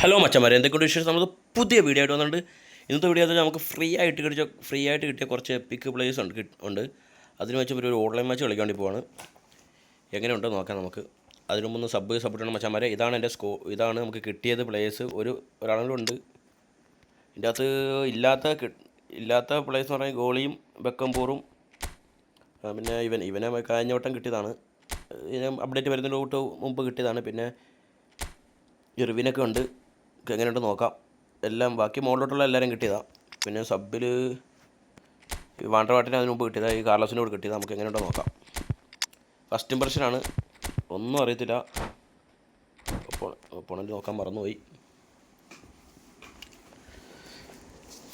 Hello മച്ചന്മാരെ എന്തൊക്കെയുണ്ട് വിശേഷം? നമ്മൾ പുതിയ വീഡിയോ ആയിട്ട് വന്നിട്ടുണ്ട്. ഇന്നത്തെ വീഡിയോ എന്ന് നമുക്ക് ഫ്രീ ആയിട്ട് കിട്ടിയ ഫ്രീ ആയിട്ട് കിട്ടിയ കുറച്ച് പിക്ക് പ്ലേയേഴ്സ് ഉണ്ട് ഉണ്ട്. അതിന് വെച്ച് ഒരു ഓൺലൈൻ മാച്ച് കളിക്കാൻ പോവാണ്. എങ്ങനെയുണ്ടോ നോക്കാം നമുക്ക്. അതിനു മുമ്പ് സബ് സപ്പോർട്ട് ചെയ്യണം മച്ചന്മാരെ. ഇതാണ് എന്റെ സ്കോ ഇതാണ് നമുക്ക് കിട്ടിയത് പ്ലേയേഴ്സ് ഒരു ഒരാളുണ്ട് ഇതിന്റെ അകത്ത് ഇല്ലാത്ത ഇല്ലാത്ത പ്ലേയേഴ്സ് എന്ന് പറഞ്ഞാൽ ഗോളിയും ബെക്കംപൂറും പിന്നെ ഇവൻ ഇവനെ കഴിഞ്ഞ വട്ടം കിട്ടിയതാണ്. അപ്ഡേറ്റ് വരുന്നതിന് തൊട്ട് മുമ്പ് കിട്ടിയതാണ്. പിന്നെ ഇർവിനൊക്കെ ഉണ്ട്. എങ്ങനെയുണ്ട് നോക്കാം. എല്ലാം ബാക്കി മുകളിലോട്ടുള്ള എല്ലാവരും കിട്ടിയതാണ് പിന്നെ സബ്ബിൽ വാണ്ടർ വാട്ടിന് അതിന് മുമ്പ് കിട്ടിയതാണ് ഈ കാർലോസിന്റെ കൂടെ കിട്ടിയത്. നമുക്ക് എങ്ങനെയുണ്ടോ നോക്കാം. ഫസ്റ്റ് ഇമ്പ്രഷനാണ് ഒന്നും അറിയത്തില്ല. ഒപ്പോണന്റ് നോക്കാൻ മറന്നുപോയി.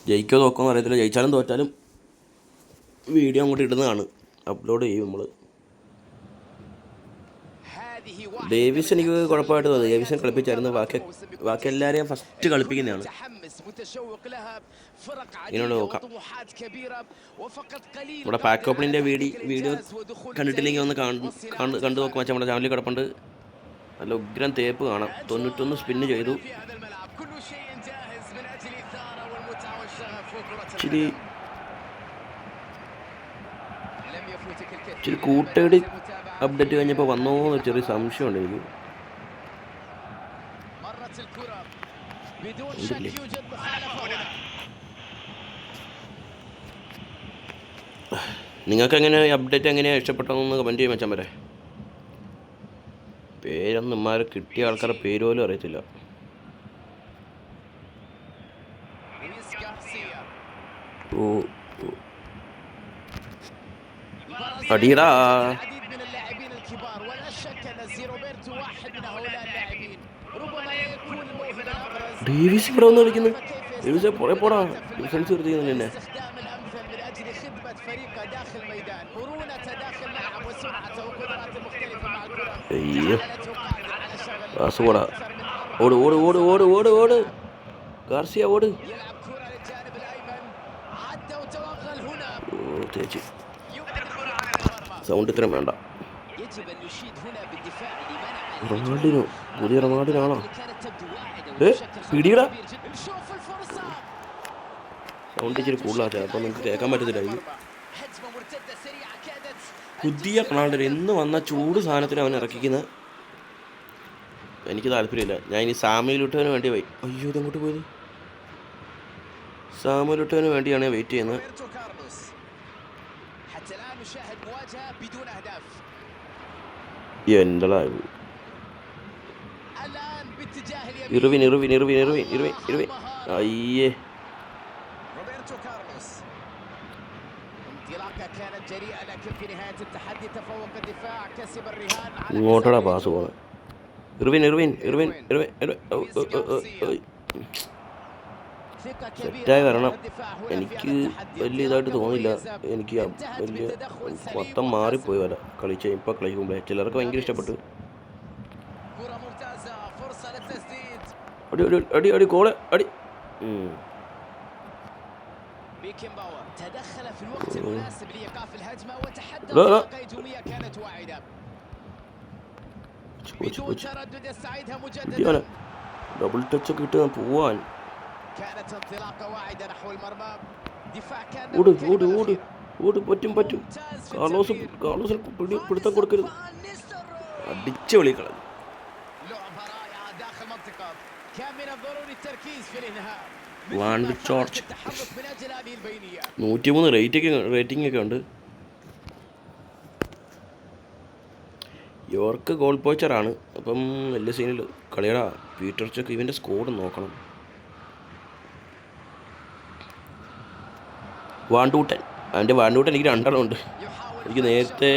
ജയിക്കോ നോക്കുമെന്ന് അറിയത്തില്ല. ജയിച്ചാലും തോറ്റാലും വീഡിയോ അങ്ങോട്ട് ഇടുന്നതാണ്. അപ്ലോഡ് ചെയ്യും നമ്മൾ ഡേവിസ് എനിക്ക് കുഴപ്പമായിട്ട് തോന്നി. ഡേവിസൻ കളിപ്പിച്ചായിരുന്നു. ബാക്കി ബാക്കി എല്ലാവരെയും ഫസ്റ്റ് കളിപ്പിക്കുന്നതാണ്. ഇതിനോട് നോക്കാം നമ്മുടെ പാക്ക് ഓപ്പണിന്റെ വീഡിയോ വീഡിയോ കണ്ടിട്ടില്ലെങ്കിൽ ഒന്ന് കണ്ട് കണ്ട് നോക്കും വെച്ചാൽ നമ്മുടെ ചാനലിൽ കിടപ്പുണ്ട്. നല്ല ഉഗ്രം തേപ്പ് കാണാം. തൊണ്ണൂറ്റൊന്ന് സ്പിന്ന് ചെയ്തു. ഇച്ചിരി കൂട്ടേടി അപ്ഡേറ്റ് കഴിഞ്ഞപ്പോൾ വന്നോന്ന് ചെറിയ സംശയമുണ്ട് എനിക്ക്. നിങ്ങൾക്ക് എങ്ങനെ അപ്ഡേറ്റ് എങ്ങനെയാണ് ഇഷ്ടപ്പെട്ടതെന്ന് കമന്റ് ചെയ്യാൻ വെച്ചാൽ വരെ. പേരൊന്നും ഇമാരെ കിട്ടിയ ആൾക്കാരുടെ പേര് പോലും അറിയത്തില്ല. ഓ الابرز ഡേവിസ് ഇവിടെ വന്ന് കളിക്കുന്നു ഡേവിസ് പുറേ പോടാ ഡിഫൻസ് നിർത്തിക്കുന്നു എന്നെ الاستخدام الامثل من اجل خدمه فريقه داخل الميدان مرونته داخل الملعب وسرعته وقدراته المختلفه مع الكره അയ്യോ جعلته قادر على شغل പാസ് പോടാ اكثر من ഓട് ഓട് ഓട് ഓട് ഓട് ഓട് ഗാർസിയ ഓട് يلعب كره للجانب الايمن عدى وتوغل هنا ഓ തേച്ച് സൗണ്ട് ഇത്രയും വേണ്ട. റൊണാൾഡിനോ പുതിയ റൊണാൾഡിനാണോ? പിടിയുടെ. സൗണ്ട് ഇച്ചിരി കൂടുതലാണ് അപ്പോൾ നിങ്ങൾക്ക് കേൾക്കാൻ പറ്റത്തില്ല. പുതിയ റൊണാൾഡോ എന്ന് വന്ന ചൂട് സാധനത്തിന് അവൻ ഇറക്കിക്കുന്നത് എനിക്ക് താല്പര്യമില്ല. ഞാൻ ഇനി സാമയിലുട്ടവന് വേണ്ടി പോയി അയ്യോ ഇതെങ്ങോട്ട് പോയത്? സാമയിലുട്ടവന് വേണ്ടിയാണ് വെയിറ്റ് ചെയ്യുന്നത്. نشاهد مواجهه بدون اهداف എന്താ الان باتجاه اليمين ഇറുവിൻ ഇറുവിൻ ഇറുവിൻ ഇറുവിൻ ഇറുവിൻ ഇറുവിൻ അയ്യേ روبرتو كارلوس انطلاقه كانت جريئه لكن في نهايه التحدي تفوق الدفاع كسب الرهان على ഇങ്ങോട്ടടാ حساب പാസ് പോകുന്നത് ഇറുവിൻ ഇറുവിൻ ഇറുവിൻ ഇറുവിൻ സെറ്റായി كبيرة വരണം من الدفاع هنا في എനിക്ക് هذا التحدي. വലിയ ഇതായിട്ട് انطلاقة തോന്നില്ല مميزة. എനിക്ക് ആ انتهت വലിയ بتدخل سليم മൊത്തം وحاسم. മാറിപ്പോയി വല കളിച്ച ഇപ്പം കളിക്കുമ്പോഴേ ചിലർക്ക് ഭയങ്കര ഇഷ്ടപ്പെട്ടു كرة ممتازة فرصة للتسديد അടി അടി അടി അടി കോള് അടി ഉം. بيكن باور تدخل في الوقت المناسب لايقاف الهجمة وتحدى لا، لا. بطريقة هجومية كانت واعدة പോച്ച്, പോച്ച്, بدون പോച്ച്. تردد يستعيدها ഇടിയാണ് مجددا ഡബിൾ ടച്ച് ഒക്കെ ഇട്ട് ഞാൻ പോവാൻ كانت انطلاقة واعدة نحو المرمى دفاع كان له ഓട് الكلمة ഓട് ഓട് الأخيرة. ഓട് പറ്റും പറ്റും ممتاز في കാർലോസ് التمرير. കാർലോസിന് പിടി പിടുത്തം കൊടുക്കരുത് فان نيستلروي. അടിച്ച് വിളിക്കളഞ്ഞു لعبة رائعة داخل المنطقة كان من الضروري التركيز في الانهاء وان مثل ما بتشارج. فرض التحرك من اجل هذه البينية നൂറ്റിമൂന്ന് റേറ്റിംഗ് റേറ്റിംഗ് ഒക്കെ ഉണ്ട് യോർക്ക് ഗോൾ പോച്ചറാണ് അപ്പം വലിയ സീനിൽ കളിയടാ പീറ്റർ ചെക്ക് ഇവൻ്റെ സ്കോഡ് നോക്കണം വാണ്ടൂട്ടൻ. അവന്റെ വാണ്ടൂട്ടൻ എനിക്ക് രണ്ടെണ്ണം ഉണ്ട് എനിക്ക് നേരത്തെ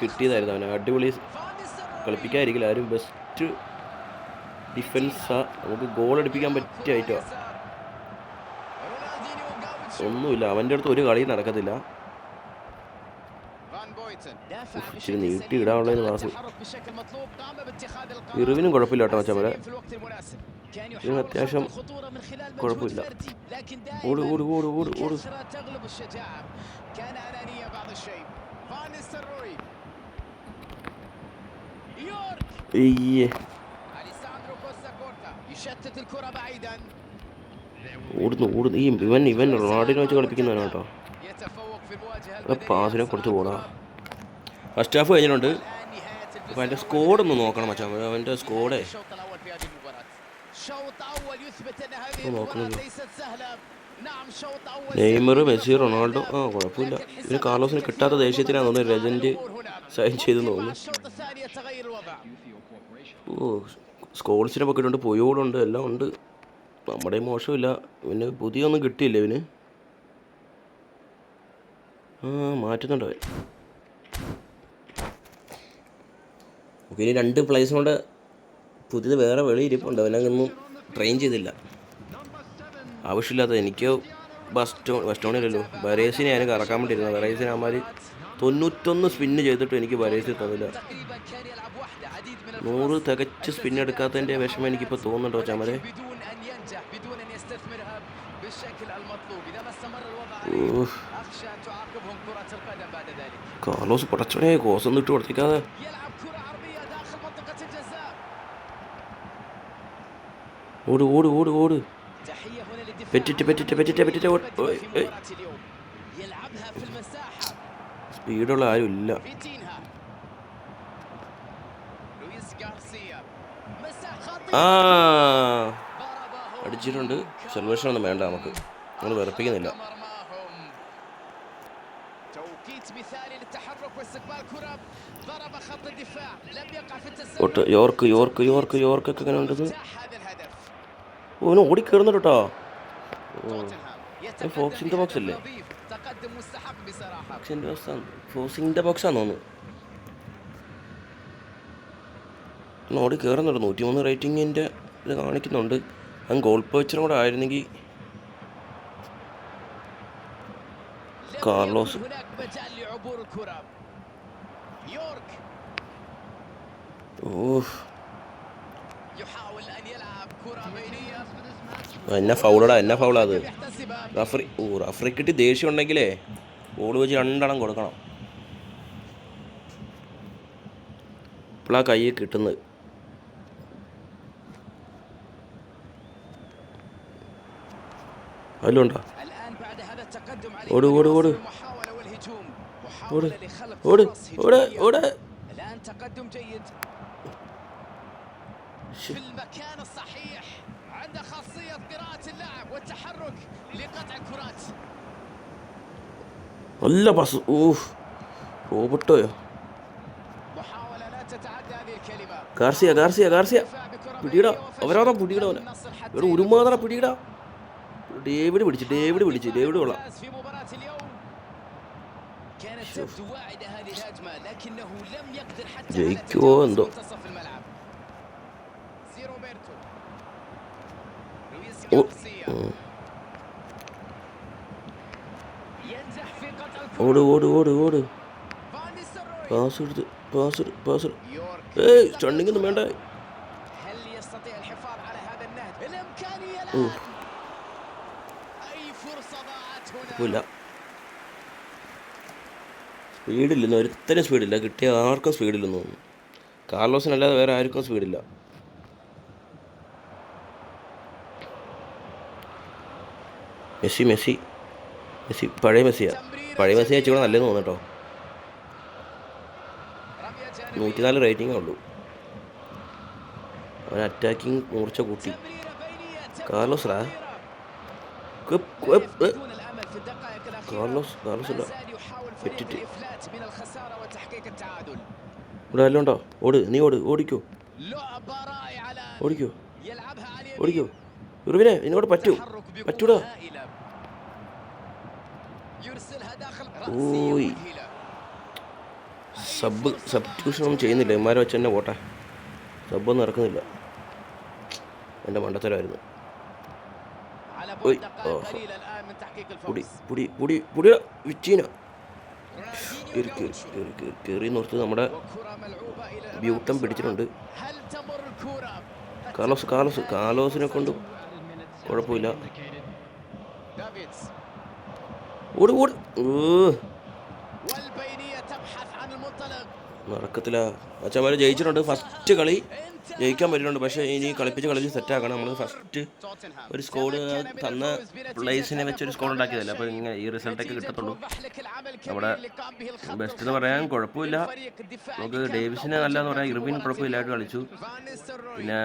കിട്ടിയതായിരുന്നു അവനെ. അടിപൊളി കളിപ്പിക്കാതിരിക്കില്ല ആരും ബെസ്റ്റ് ഡിഫൻസാണ് നമുക്ക് ഗോൾ അടിപ്പിക്കാൻ പറ്റിയ ഐറ്റമാണ് ഒന്നുമില്ല. അവന്റെ അടുത്ത് ഒരു കളിയും നടക്കത്തില്ല. ഇച്ചിരി നീട്ടി ഇടാനുള്ളതിന് മാസം. ഇറിവിനും കുഴപ്പമില്ല കേട്ടോ മച്ചാമല ഇതിന് അത്യാവശ്യം കുഴപ്പമില്ല. ഓട് ഓട് ഓട് ഓട് ഓട്. ഓടുന്നു ഓടുന്നു. ഈ ഇവൻ ഇവൻ റോഡിനെ വെച്ച് കളിപ്പിക്കുന്നതാണ് കേട്ടോ. പാസിനെ കുറച്ച് ഓടാ ഫസ്റ്റ് ഹാഫ് കഴിഞ്ഞിട്ടുണ്ട്. അപ്പോൾ അവന്റെ സ്കോഡ് ഒന്ന് നോക്കണം മച്ചാ. അവന്റെ സ്കോഡേ നെയ്മർ മെസ്സി റൊണാൾഡോ. ആ കുഴപ്പമില്ല. ഇവന് കാർലോസിന് കിട്ടാത്ത ദേഷ്യത്തിനാണ് തോന്നുന്നത് ലെജൻഡ് സൈൻ ചെയ്ത് തോന്നുന്നു. ഓ സ്കോൾസിനെ പൊക്കിട്ടുണ്ട് പൊയോടുണ്ട് എല്ലാം ഉണ്ട്. നമ്മുടെ മോശമില്ല. ഇവന് പുതിയൊന്നും കിട്ടിയില്ല ഇവന്. ആ മാറ്റുന്നുണ്ടോ ഓക്കെ ഇനി രണ്ട് പ്ലേസ് കൊണ്ട് പുതിയത് വേറെ വെളി ഇരിപ്പുണ്ട്. അവനൊന്നും ട്രെയിൻ ചെയ്തില്ല. ആവശ്യമില്ലാത്ത എനിക്ക് ബസ്റ്റോ ബസ്റ്റോണില്ലല്ലോ ബരേസിനെ ഞാൻ കറക്കാൻ വേണ്ടിയിരുന്നു ബരേസിനെ അമ്മമാർ തൊണ്ണൂറ്റൊന്ന് സ്പിന്ന് ചെയ്തിട്ടും എനിക്ക് ബരേസിൽ തന്നില്ല. നൂറ് തികച്ച് സ്പിൻ എടുക്കാത്തതിന്റെ വിഷമം എനിക്കിപ്പോൾ തോന്നുന്നുണ്ടോ ചമരെ? കാലോസ് പടച്ചോനെ കോസൊന്നും ഇട്ട് കൊടുത്തിക്കാതെ. ഓട് ഓട് ഓട് ഓട്. പെറ്റിട്ട് പെറ്റിട്ട് പെറ്റിട്ട് പെറ്റിട്ട് സ്പീഡുള്ള ആരും ഇല്ല. ആ. അടിച്ചിട്ടുണ്ട്. സെലിബ്രേഷൻ ഒന്നും വേണ്ട നമുക്ക്. നമ്മൾ വിറപ്പിക്കുന്നില്ല. യോർക്ക് യോർക്ക് യോർക്ക് യോർക്ക് ഒക്കെ എങ്ങനെ ഉണ്ടത്? ഓന് ഓടിക്കയറുന്നുണ്ട് കേട്ടോ. ഫോക്സിന്റെ ബോക്സ് അല്ലേ? ഫോക്സിന്റെ ബോക്സ് ആണോന്ന് ഓടി കയറുന്നുണ്ട് നൂറ്റി മൂന്ന് റേറ്റിങ്ങിന്റെ ഇത് കാണിക്കുന്നുണ്ട്. അത് ഗോൾ പേച്ചറും കൂടെ ആയിരുന്നെങ്കിൽ കാർലോസ്. ഓഹ്. എന്നെ ഫൗളടാ എന്നെ ഫൗളാ അത്? റഫറി ഓ റഫറി കിട്ടി ദേഷ്യം ഉണ്ടെങ്കിലേ ബോൾ വെച്ച് രണ്ടെണ്ണം കൊടുക്കണം. ഇപ്പോഴാ കൈ കിട്ടുന്നത്. അതിലുണ്ടോ? ഓട് ഓട് ഓട്. ഓട് ഓട് ഓട്. ഓട് في المكان الصحيح عنده خاصية قراءة اللاعب والتحرك لقطع الكرات നല്ല പാസ് ഊഫ് റോബർട്ടോയോ محاولة لا تتعدى هذه الكلمة ഗാർസിയ ഗാർസിയ ഗാർസിയ دفاع بكرة പിടിയിടാ بينية وفشل അവരാതാ പിടിയിടാ അവനെ النصر حتى ഇവിടെ ഉരുമാതറ പിടിയിടാ ഡേവിഡ് പിടിച്ച് ഡേവിഡ് പിടിച്ച് ഡേവിഡ് കൊള്ളാം ممتاز في Oh. Oh. ഓട് ഓട് ഓട് ഓട്. പാസ് എടുത്ത് പാസ് പാസ് ഏയ് സ്റ്റണ്ണിങ് ഒന്നും വേണ്ട. സ്പീഡില്ലെന്ന് ഒരുത്തരും സ്പീഡില്ല കിട്ടിയ ആർക്കും സ്പീഡില്ലെന്ന് തോന്നുന്നു. കാർലോസിനല്ലാതെ വേറെ ആർക്കും സ്പീഡില്ല മെസ്സി മെസ്സി. മെസ്സി പഴയ മെസ്സിയാണ് പഴയ മെസ്സി വെച്ചുകൂടെ നല്ലത് തോന്നുന്നു കേട്ടോ. നൂറ്റിനാല് റേറ്റിംഗേ ഉള്ളൂ. അവൻ അറ്റാക്കിങ് മൂർച്ച കൂട്ടി. കാർലോസ് റാ കാർലോസ് കാർലോസ് ഇവിടെ വല്ലതും ഉണ്ടോ? ഓട് നീ ഓട് ഓടിക്കോ. ഓടിക്കോ. ഓടിക്കോ. ഇറുവിനെ നിന്നോട് പറ്റൂ. പറ്റൂടാ. ഓയ്. സബ് സബ്സ്റ്റിറ്റ്യൂഷൻ ഒന്നും ചെയ്യുന്നില്ല. ഇമാരെ വെച്ച് തന്നെ പോട്ടെ. സബ്ബൊന്നും ഇറക്കുന്നില്ല. എന്റെ മണ്ടത്തരമായിരുന്നു. പൊടി പൊടി പൊടി പൊടി വിച്ചീന കയറി കയറി കയറി കയറി കയറി നോർത്ത്. നമ്മുടെ ബ്യൂട്ടം പിടിച്ചിട്ടുണ്ട്. കാലോസ് കാലോസ് കാലോസിനെ കൊണ്ട് കുഴപ്പമില്ല. ഓട് ഓട്. മറക്കത്തില്ല അച്ഛന്മാർ ജയിച്ചിട്ടുണ്ട്. ഫസ്റ്റ് കളി ജയിക്കാൻ പറ്റുന്നുണ്ട് പക്ഷേ ഇനി കളിപ്പിച്ച് കളിച്ച് സെറ്റാക്കണം നമ്മൾ ഫസ്റ്റ് ഒരു സ്കോഡ് തന്ന പ്ലേസിനെ വെച്ച് ഒരു സ്കോഡ് ഉണ്ടാക്കിയതല്ല? അപ്പൊ ഇങ്ങനെ ഈ റിസൾട്ടൊക്കെ കിട്ടത്തുള്ളൂ. നമ്മുടെ ബെസ്റ്റ് എന്ന് പറയാൻ കുഴപ്പമില്ല. നമുക്ക് ഡേവിസിനെ നല്ലതെന്ന് പറയാം ഇർവിൻ കുഴപ്പമില്ലായിട്ട് കളിച്ചു. പിന്നെ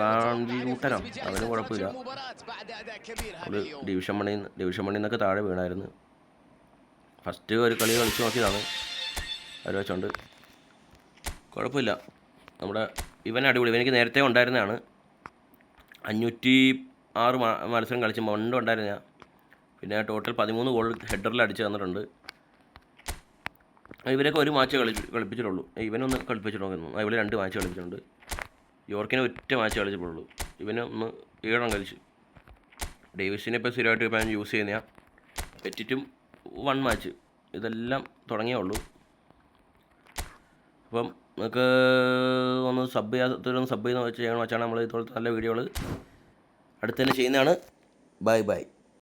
വാണ്ടി കൂട്ടനോ അവന് കുഴപ്പമില്ല. ഡിവിഷൻ മണിന്ന് ഡിവിഷൻ മണിന്നൊക്കെ താഴെ വീണായിരുന്നു. ഫസ്റ്റ് ഒരു കളി കളിച്ച് നോക്കിയതാണ്. അവർ വെച്ചോണ്ട്. കുഴപ്പമില്ല. നമ്മുടെ ഇവൻ അടിപൊളി. ഇവനിക്ക് നേരത്തെ ഉണ്ടായിരുന്നതാണ്. അഞ്ഞൂറ്റി ആറ് മത്സരം കളിച്ച് മണ്ട് ഉണ്ടായിരുന്ന പിന്നെ ടോട്ടൽ പതിമൂന്ന് ഗോൾ ഹെഡറിൽ അടിച്ച് തന്നിട്ടുണ്ട്. ഇവരൊക്കെ ഒരു മാച്ച് കളി കളിപ്പിച്ചിട്ടുള്ളൂ. ഇവനൊന്ന് കളിപ്പിച്ചിട്ടുള്ളൂ ഇവർ രണ്ട് മാച്ച് കളിപ്പിച്ചിട്ടുണ്ട്. യോർക്കിനെ ഒറ്റ മാച്ച് കളിച്ചിട്ടുള്ളൂ. ഇവനെ ഒന്ന് ഏഴെണ്ണം കളിച്ച്. ഡേവിസിനെ ഇപ്പോൾ സ്ഥിരമായിട്ട് ഇപ്പം യൂസ് ചെയ്യുന്ന പെറ്റിറ്റും വൺ മാച്ച് ഇതെല്ലാം തുടങ്ങിയേ ഉള്ളൂ. അപ്പം നമുക്ക് ഒന്ന് സബ് ചെയ്യാത്തൊരു സബ് ചെയ്യുന്ന വെച്ച് ചെയ്യണം വെച്ചാണ് നമ്മൾ ഇതുപോലത്തെ നല്ല വീഡിയോകൾ അടുത്തന്നെ ചെയ്യുന്നതാണ്. Bye bye